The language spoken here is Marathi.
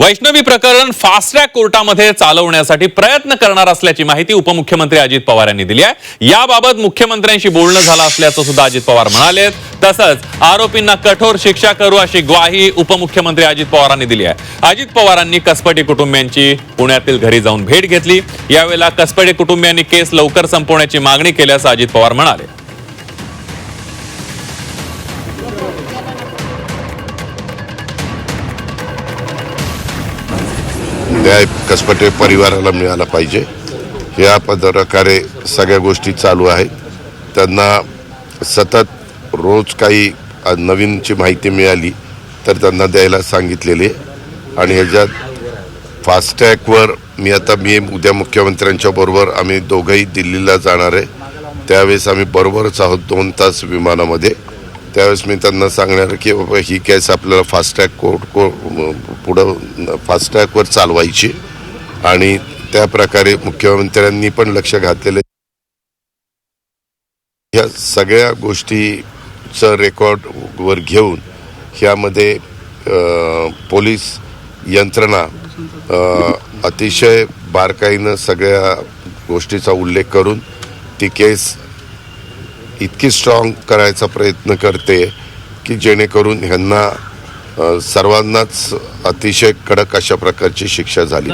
वैष्णवी प्रकरण फास्ट ट्रॅक कोर्टामध्ये चालवण्यासाठी प्रयत्न करणार असल्याची माहिती उपमुख्यमंत्री अजित पवार यांनी दिली आहे. याबाबत मुख्यमंत्र्यांशी बोलणं झालं असल्याचं सुद्धा अजित पवार म्हणाले तसंच आरोपींना कठोर शिक्षा करू अशी ग्वाही उपमुख्यमंत्री अजित पवारांनी दिली आहे. अजित पवारांनी कसपटी कुटुंबियांची पुण्यातील घरी जाऊन भेट घेतली. यावेळेला कसपटी कुटुंबियांनी केस लवकर संपवण्याची मागणी केल्याचं अजित पवार म्हणाले. न्याय कसपटे परिवाराला मिळाला पाहिजे. या प्रकारे सगळ्या गोष्टी चालू आहे त्यांना सतत रोज काही नवीनची माहिती मिळाली तर त्यांना द्यायला सांगितलेली. आहे. आणि ह्याच्यात फास्टॅगवर मी आता मी उद्या मुख्यमंत्र्यांच्या बरोबर आम्ही दोघंही दिल्लीला जाणार आहे. त्यावेळेस आम्ही बरोबरच आहोत दोन तास विमानामध्ये. त्यावेळेस मी त्यांना सांगणार की बाबा ही केस आपल्याला फास्टॅग कोर्ट को पुढं फास्टॅगवर चालवायची. आणि त्या प्रकारे मुख्यमंत्र्यांनी पण लक्ष घातलेलं ह्या सगळ्या गोष्टीचं रेकॉर्डवर घेऊन ह्यामध्ये पोलीस यंत्रणा अतिशय बारकाईनं सगळ्या गोष्टीचा उल्लेख करून ती केस इतकी स्ट्रॉंग करायचा प्रयत्न करते की जेणेकरून ह्यांना सर्वांनाच अतिशय कडक अशा प्रकारची शिक्षा झाली.